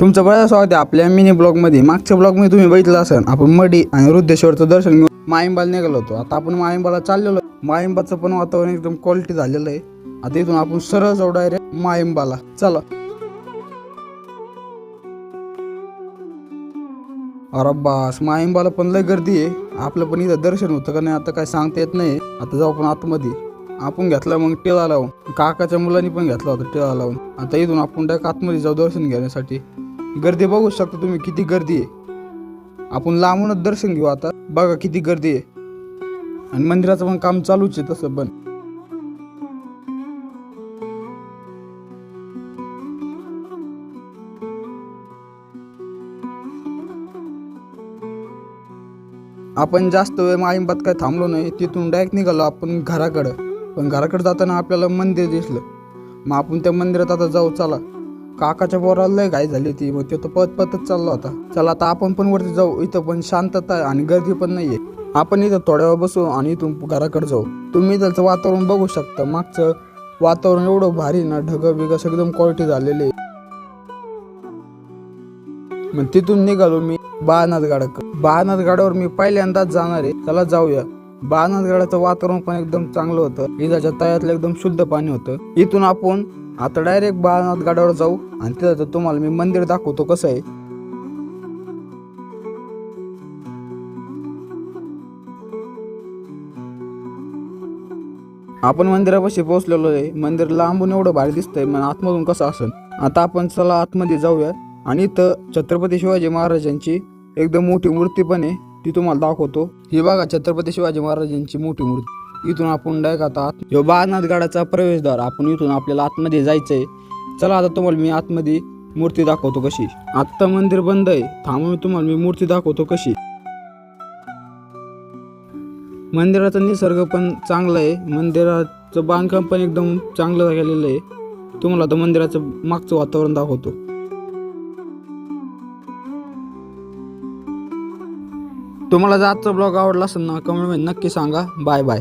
तुमचं बरं स्वागत आहे आपल्या मिनी ब्लॉगमध्ये मागच्या ब्लॉगमध्ये तुम्ही बघितलं असेल आपण मडी आणि वृद्धेश्वरचं दर्शन घेऊन माळिंबाला निघालो होतो. आता आपण माळिंबाला चाललेलो आहे. माळिंबाचं पण वातावरण एकदम क्वालिटी झालेलं आहे. आता इथून आपण सरळ जाऊ डायरेक्ट माळिंबाला चला. अरे बास माळिंबाला पण लय गर्दी आहे. आपलं पण इथं दर्शन होतं का नाही आता काय सांगता येत नाही. आता जाऊ आपण आतमध्ये. आपण घेतला मग टिळा लावून. काकाच्या मुलांनी पण घेतला होता टिळा लावून. आता इथून आपण डायरेक्ट आतमध्ये जाऊ दर्शन घेण्यासाठी. गर्दी बघू शकता तुम्ही किती गर्दी आहे. आपण लांबूनच दर्शन घेऊ आता. बघा किती गर्दी आहे. आणि मंदिराचं पण काम चालूच आहे तसं पण. आपण जास्त वेळ माळिंबात काय थांबलो नाही. तिथून डायरेक्ट निघालो आपण घराकडं. पण घराकडे जाताना आपल्याला मंदिर दिसलं. मग आपण त्या मंदिरात आता जाऊ चला. काकाच्या बोराला लय घाई झाली होती. मग तो तर पत पतच चालला होता. चला आता आपण पण वरती जाऊ. इथं पण शांतता आहे आणि गर्दी पण नाहीये. आपण इथं थोड्या वेळ बसू आणि इथून घराकडे जाऊ. तुम्ही त्याचं वातावरण बघू शकता. मागचं वातावरण एवढं भारी ना ढग बिग एकदम क्वालिटी झालेली. मग तिथून निघालो मी बाळनाथ गाड बाळनाथ गाड्यावर मी पहिल्यांदाच जाणार आहे. चला जाऊया. बाळनाथ गडाचं वातावरण पण एकदम चांगलं होतं. इजाच्या तळ्यातलं एकदम शुद्ध पाणी होतं. इथून आपण आता डायरेक्ट बाळनाथ गडावर जाऊ आणि तिथं तुम्हाला मी मंदिर दाखवतो कसं आहे. आपण मंदिरापाशी पोहोचलेलो आहे. मंदिर लांबून एवढं भारी दिसतंय मग आतमधून कसं असेल? आता आपण चला आतमध्ये जाऊया. आणि इथं छत्रपती शिवाजी महाराजांची एकदम मोठी मूर्ती पण आहे. ती तुम्हाला दाखवतो. ही बघा छत्रपती शिवाजी महाराजांची मोठी मूर्ती. इथून आपण डायक आता आत ह्यो बाळनाथ गडाचा प्रवेशद्वार. आपण इथून आपल्याला आतमध्ये जायचंय. चला आता तुम्हाला मी आतमध्ये मूर्ती दाखवतो कशी. आत्ता मंदिर बंद आहे. थांबून तुम्हाला मी मूर्ती दाखवतो कशी. मंदिराचा निसर्ग पण चांगला आहे. मंदिराचं बांधकाम पण एकदम चांगलं केलेलं आहे. तुम्हाला तर मंदिराचं मागचं वातावरण दाखवतो. तुम्हाला जर आजचा ब्लॉग आवडला असेल ना कमेंटमध्ये नक्की सांगा. Bye bye